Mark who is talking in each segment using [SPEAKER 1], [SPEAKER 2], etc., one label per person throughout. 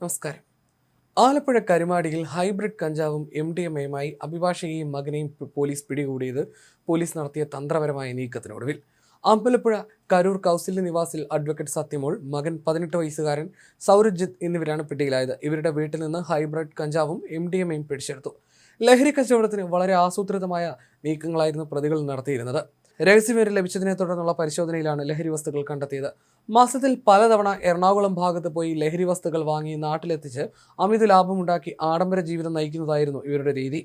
[SPEAKER 1] നമസ്കാരം. ആലപ്പുഴ കരുമാടിയിൽ ഹൈബ്രിഡ് കഞ്ചാവും എം ഡി എം എയുമായി അഭിഭാഷകയും മകനെയും പോലീസ് പിടികൂടിയത് പോലീസ് നടത്തിയ തന്ത്രപരമായ നീക്കത്തിനൊടുവിൽ. അമ്പലപ്പുഴ കരൂർ കൗസല്യ നിവാസിൽ അഡ്വക്കേറ്റ് സത്യമോൾ മകൻ പതിനെട്ട് വയസ്സുകാരൻ സൗരജിത്ത് എന്നിവരാണ് പിടിയിലായത്. ഇവരുടെ വീട്ടിൽ നിന്ന് ഹൈബ്രിഡ് കഞ്ചാവും എം ഡി എം എയും പിടിച്ചെടുത്തു. ലഹരി കച്ചവടത്തിന് വളരെ ആസൂത്രിതമായ നീക്കങ്ങളായിരുന്നു പ്രതികൾ നടത്തിയിരുന്നത്. രഹസ്യവിവരം ലഭിച്ചതിനെ തുടർന്നുള്ള പരിശോധനയിലാണ് ലഹരി വസ്തുക്കൾ കണ്ടെത്തിയത്. മാസത്തിൽ പലതവണ എറണാകുളം ഭാഗത്ത് പോയി ലഹരി വസ്തുക്കൾ വാങ്ങി നാട്ടിലെത്തിച്ച് അമിത ലാഭമുണ്ടാക്കി ആഡംബര ജീവിതം നയിക്കുന്നതായിരുന്നു ഇവരുടെ രീതി.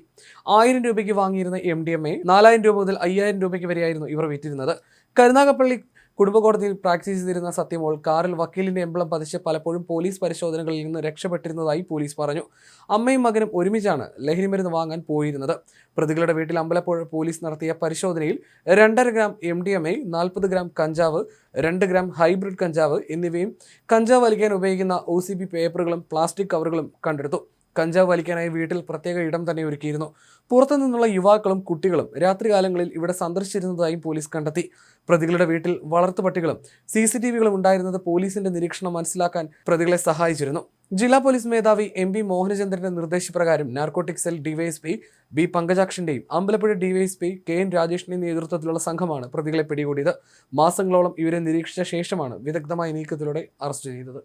[SPEAKER 1] ആയിരം രൂപയ്ക്ക് വാങ്ങിയിരുന്ന എം ഡി എം എ നാലായിരം രൂപ മുതൽ അയ്യായിരം രൂപയ്ക്ക് വരെയായിരുന്നു ഇവർ വിറ്റിരുന്നത്. കരുനാഗപ്പള്ളി കുടുംബ കോടതിയിൽ പ്രാക്ടീസ് ചെയ്തിരുന്ന സത്യമോൾ കാറിൽ വക്കീലിന്റെ എംബ്ലം പതിച്ച് പലപ്പോഴും പോലീസ് പരിശോധനകളിൽ നിന്ന് രക്ഷപ്പെട്ടിരുന്നതായി പോലീസ് പറഞ്ഞു. അമ്മയും മകനും ഒരുമിച്ചാണ് ലഹരി മരുന്ന് വാങ്ങാൻ പോയിരുന്നത്. പ്രതികളുടെ വീട്ടിൽ അമ്പലപ്പുഴ പോലീസ് നടത്തിയ പരിശോധനയിൽ രണ്ടര gram M D M A നാൽപ്പത് ഗ്രാം കഞ്ചാവ് രണ്ട് ഗ്രാം ഹൈബ്രിഡ് കഞ്ചാവ് എന്നിവയും കഞ്ചാവ് വലിക്കാൻ ഉപയോഗിക്കുന്ന ഒ പേപ്പറുകളും പ്ലാസ്റ്റിക് കവറുകളും കണ്ടെടുത്തു. കഞ്ചാവ് വലിക്കാനായി വീട്ടിൽ പ്രത്യേക ഇടം തന്നെ ഒരുക്കിയിരുന്നു. പുറത്തു നിന്നുള്ള യുവാക്കളും കുട്ടികളും രാത്രികാലങ്ങളിൽ ഇവിടെ സന്ദർശിച്ചിരുന്നതായും പോലീസ് കണ്ടെത്തി. പ്രതികളുടെ വീട്ടിൽ വളർത്തുപട്ടികളും സി സി ടി വികളും ഉണ്ടായിരുന്നത് പോലീസിന്റെ നിരീക്ഷണം മനസ്സിലാക്കാൻ പ്രതികളെ സഹായിച്ചിരുന്നു. ജില്ലാ പോലീസ് മേധാവി എം പി മോഹനചന്ദ്രന്റെ നിർദ്ദേശപ്രകാരം നാർക്കോട്ടിക് സെൽ ഡിവൈഎസ്പി ബി പങ്കജാക്ഷന്റെയും അമ്പലപ്പുഴ ഡിവൈഎസ്പി കെ എൻ രാജേഷിന്റെ നേതൃത്വത്തിലുള്ള സംഘമാണ് പ്രതികളെ പിടികൂടിയത്. മാസങ്ങളോളം ഇവരെ നിരീക്ഷിച്ച ശേഷമാണ് വിദഗ്ധമായ നീക്കത്തിലൂടെ അറസ്റ്റ് ചെയ്തത്.